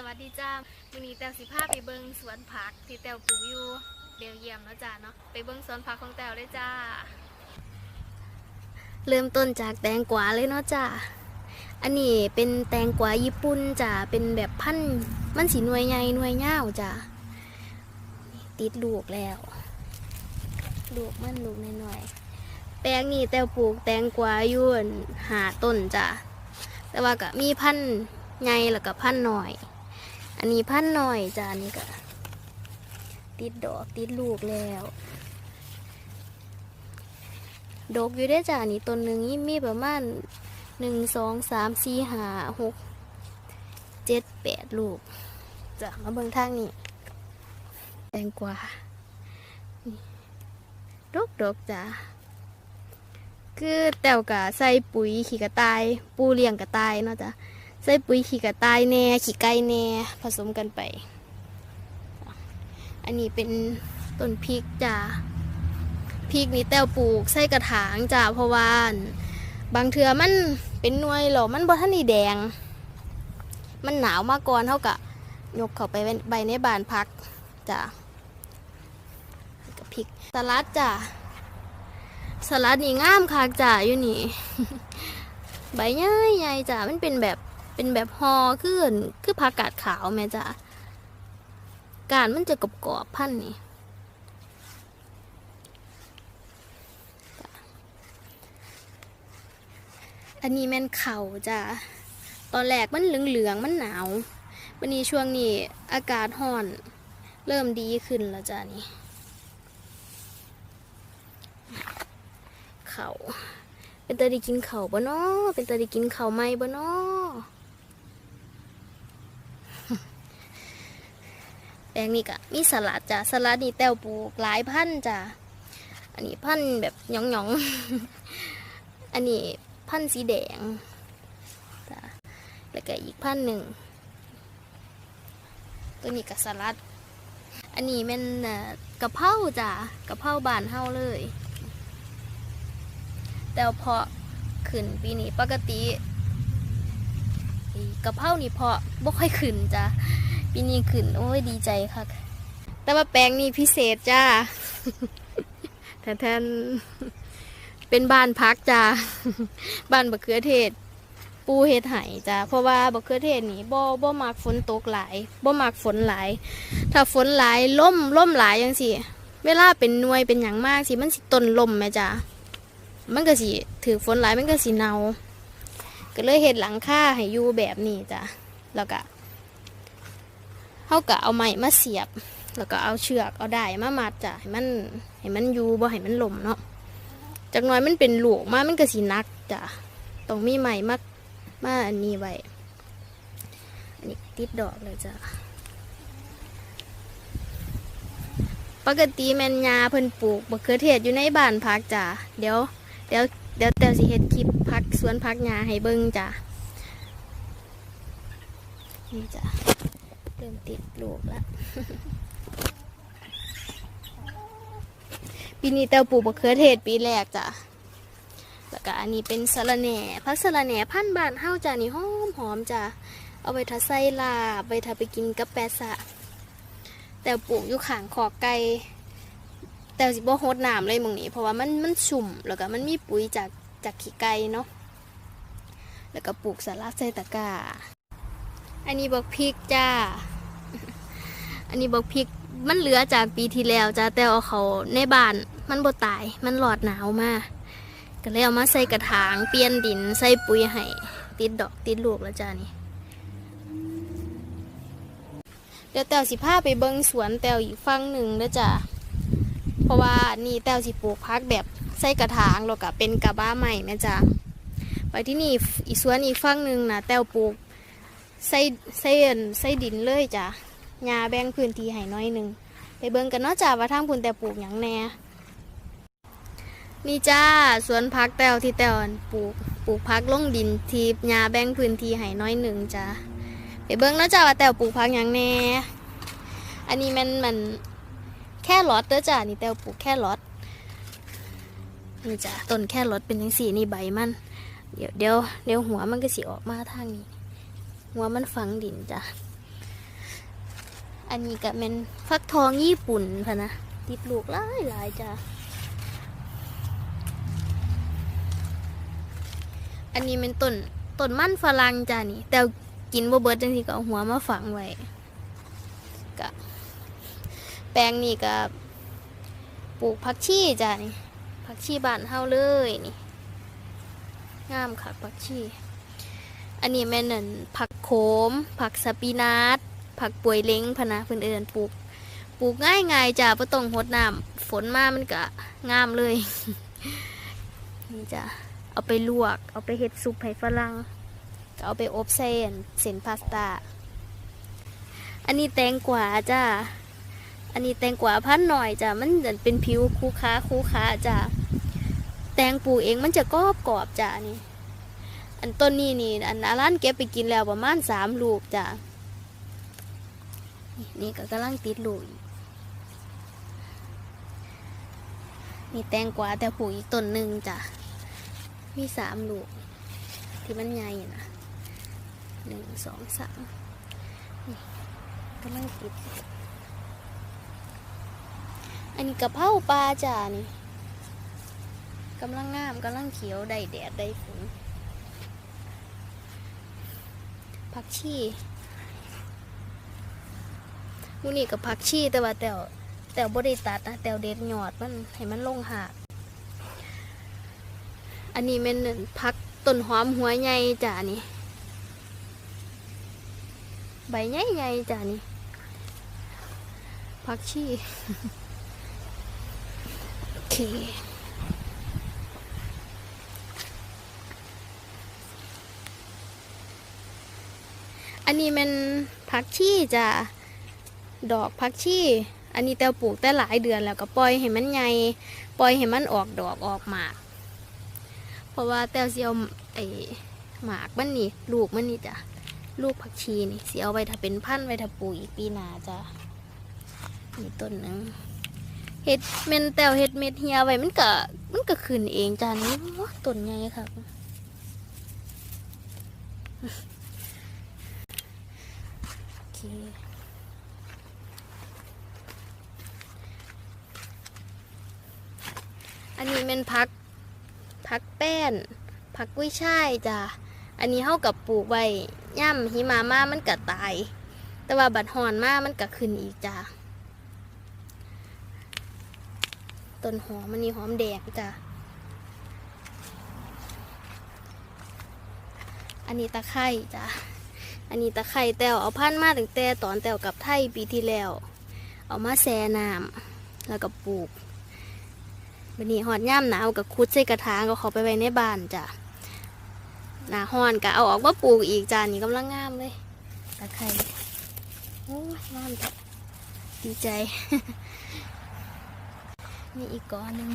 สวัสดีจ้าวันนี้แต้วสิพาไปเบิงสวนผักที่แต้วปลูกอยู่เบลเยียมเนาะจ้าเนาะไปเบิงสวนผักของแต้วเลยจ้า เริ่มต้นจากแตงกวาเลยเนาะจ้าอันนี้เป็นแตงกวาญี่ปุ่นจ้าเป็นแบบพันธุ์มันสีหน่วยใหญ่หน่วยยาจ้าติดลูกแล้ว ลูกมันลูกน้อยๆแปลงนี้แต้วปลูกแตงกวายู่นหาต้นจ้าแต่ว่าก็มีพันธุ์ใหญ่แล้วก็พันธุ์น้อย อันนี้พันธุ์น้อยจ้าอันนี้ก็ติดดอกติดลูกแล้วดอกอยู่ได้จ้านี่ต้นหนึ่งนี่มีประมาณหนึ่งสองสามสี่ห้าหกเจ็ดแปดลูกจะมาเบิ่งทางนี้แตงกวานี่ดกดกจ้าคือแต้วกะใส่ปุ๋ยขี้กระต่าย ปูเลี้ยงกระต่ายเนาะจ้ะ ใส่ปุ๋ยขี้กระต่ายแน่ขี้ไก่แน่ผสมกันไป อันนี้เป็นต้นพริกจ้าพริกนี่แต้วปลูกใส่กระถางจ้าเพราะว่าบางเทือมันเป็นหน่วยหรอมันบ่ทันได้แดง มันหนาวมาก่อนเท่ากับยกเข้าไปใบในบานพักจ้าแล้วก็พริกสลัดจ้าสลัดนี่งามคักจ้าอยู่นี่ ใบใหญ่ใหญ่จ้ามันเป็นแบบ เป็นแบบฮอขึ้นคือผักกาดขาวแม่จ้ากาดมันจะกรอบๆพันนี่อันนี้แม่นเข่าจ้ะตอนแรกมันเหลืองๆมันหนาววันนี้ช่วงนี้อากาศร้อน เริ่มดีขึ้นแล้วจ้ะนี่เข่าเป็นตาได้กินเข่าบ่เนาะเป็นตาได้กินเข่าไหมบ่เนาะ แป ลงนี้กะมีสลัดจ้ะสลัดนี่แต้วปลูกหลายพันจ้ะอันนี้พันแบบหยองๆอันนี้พันสีแดงจ้ะแล้วก็อีกพันหนึ่งตัวนี้กับสลัด อันนี้เป็นเอ่อกะเพราจ้ะกะเพราบานเฮาเลย แต่เพาะขึ้นปีนี้ปกติอีกะเพรานี่เพาะบ่ค่อยขึ้นจ้ะ ปีนี้ขึ้น โอ้ยดีใจค่ะ แต่ว่าแปลงนี้พิเศษจ้าแทนเป็นบ้านพักจ้าบ้านบะเขือเทศ ปูเฮ็ดไห้จ้าเพราะว่าบะเขือเทศนี่บ่บ่มักฝนตกหลายบ่มักฝนหลาย ถ้าฝนหลายล่มล่มหลายจังซี่เวลาเป็นนวยเป็นหยังมากสิมันสิต้นล่มแม่จ้ามันก็สิถือฝนหลายมันก็สิเนาก็เลยเฮ็ดหลังคาให้อยู่แบบนี้จ้าแล้วก็ เฮาก็เอาไม้มาเสียบ แล้วก็เอาเชือกเอาได้มามัดจ้ะให้มันให้มันอยู่บ่ให้มันหล่มเนาะจากน้อยมันเป็นหลวกมามันก็สิหนักจ้ะต้องมีไม้มามาอันนี้ไว้อันนี้ติดดอกเลยจ้ะปกติแมนยาเพิ่นปลูกบะเขือเทศอยู่ในบ้านพักจ้ะเดี๋ยวเดี๋ยวเดี๋ยวแต่สิเฮ็ดคลิปพักสวนพักยาให้เบิ่งจ้ะนี่จ้ะ เริ่มติดลูกแล้วปีนี้แต้วปลูกมะเขือเทศปีแรกจ้ะแล้วก็อันนี้เป็นสะระแหน่พักสะระแหน่พันบานเฮาจ้ะนี่หอมหอมจ้ะเอาไปทาไส้ลาบไปทาไปกินกับแปะสะ แต่ปลูกอยู่ขางขอกไก่แต่สิบ่โฮดน้ำเลยมองนี้เพราะว่ามันมันชุ่มแล้วก็มันมีปุ๋ยจากจากขี้ไก่เนาะแล้วก็ปลูกสลัดใส่ตะกร้าอันนี้บอกพริกจ้า อันนี้บอกพริกมันเหลือจากปีที่แล้วจ้าแต่เอาเขาในบ้านมันบ่ตายมันหลอดหนาวมากก็เลยเอามาใส่กระถางเปลี่ยนดินใส่ปุ๋ยให้ติดดอกติดลูกแล้วจ้านี่เดี๋ยวแต้วสิพาไปเบิ้งสวนแต้วอีกฝั่งหนึ่งเด้อจ้าเพราะว่านี่แต้วสิปลูกพักแบบใส่กระถางแล้วก็เป็นกระบ้าใหม่แม่จ้าไปที่นี่อีสวนอีกฝั่งหนึ่งนะแต้วปลูกใส่ใส่ใส่ดินเลยจ้ะ หญ้าแบ่งพื้นที่ให้น้อยหนึ่งไปเบิ่งกันเนาะจ้าว่าทางพุ่นแต่ปลูกหยังแหน่นี่จ้าสวนพักแต้วที่แต้วปลูกปลูกพักลงดินทีหญ้าแบ่งพื้นที่ให้น้อยหนึ่งจ้าไปเบิ่งเนาะจ้าว่าแต้วปลูกพักหยังแหน่อันนี้มันมันแค่รอดเด้อจ้านี่แต้วปลูกแค่รอดนี่จ้าต้นแค่รอดเป็นจังสี่นี่ใบมันเดี๋ยวเดี๋ยวเดี๋ยวหัวมันก็สิออกมาทางนี้ หัวมันฝังดินจ้ะ อันนี้ก็เป็นฟักทองญี่ปุ่นพะนะติดลูกหลายหลายจ้ะอันนี้เป็นต้นต้นมันฝรั่งจ้ะนี่ แต่กินบ่เบิดจังซี่ก็เอาหัวมาฝังไว้ก็แปลงนี่ก็ปลูกผักชีจ้ะนี่ผักชีบานเฮาเลยนี่งามคักผักชี อันนี้แม่นั่นผักโขม ผักสปีนัท ผักป่วยเล้งพะนะเพิ่นเอิ้นปลูกปลูกง่ายง่ายจ้ะบ่ต้องรดน้ำฝนมามันก็งามเลย นี่จ้ะเอาไปลวก เอาไปเฮ็ดซุปให้ฝรั่งก็เอาไปอบใส่อันเส้นพาสต้าอันนี้แตงกวาจ้ะอันนี้แตงกวาพันหน่อยจ้ะมันจะเป็นผิวคูค้าคูค้าจ้ะแตงปลูกเองมันจะกรอบกรอบจ้ะนี่อันต้นนี้นี่อันอาร้านเก็บไปกินแล้วประมาณสามลูกจ้ะ นี่ก็กำลังติดลูกอีแตงกวาแต่ปลูกอีกต้นหนึ่งจ้ะ มีสามลูก ที่มันใหญ่นะหนึ่งสองสามนี่กำลังติด อันนี้กะเพราปลาจ้ะนี่กำลังงามกำลังเขียวได้แดดได้ฝนผักชี มูนี่กับผักชีแต่ว่าแตวแตวบริตัดนะแตวเด็ดหยอดมันให้มันลงหากอันนี้เป็นผักต้นหอมหัวใหญ่จ้านี่ใบใหญ่ๆจ้านี่ผักชีโอเคอันนี้มันผักชีจ้ะ ดอกผักชีอันนี้แต้วปลูกแต่หลายเดือนแล้วก็ปล่อยให้มันใหญ่ปล่อยให้มันออกดอกออกหมาก เพราะว่าแต้วสิเอาไอ้หมากมันนี่ลูกมันนี่จ้ะลูกผักชีนี่เสิเอาไว้ถ้าเป็นพันธุ์ไว้ถ้าปลูกอีกปีหน้าจ้ะนี่ต้นหนึ่งเห็ดเมนแต้วเห็ดเม็ดเฮียไว้มันก็มันก็ขึ้นเองจ้ะนี่ว้ต้นใหญ่ค่ะโอเค อันนี้เป็นพักพักแป้นพักกุ้ยช่ายจ้ะอันนี้เฮากับปลูกไว้ย่ำหิมามามันก็ตาย แต่ว่าบัดหอนมามันก็ขึ้นอีกจ้ะต้นหอมมันนี่หอมแดงจ้ะอันนี้ตะไคร่จ้ะอันนี้ตะไคร่แต้วเอาพันมาตั้งแต่ตอนแต้วกับไทยปีที่แล้ว เอามาแช่น้ำแล้วก็ปลูก บันนี้หอดย่ำหนาวกับคุดใส่กระถางก็เขาไปไว้ในบ้านจ้ะหนาหอนก็เอาออกมาปลูกอีกจ้านี่กำลังงามเลยตะไคร้โอ้ยงามจ้ะดีใจ มีอีกก้อนหนึ่ง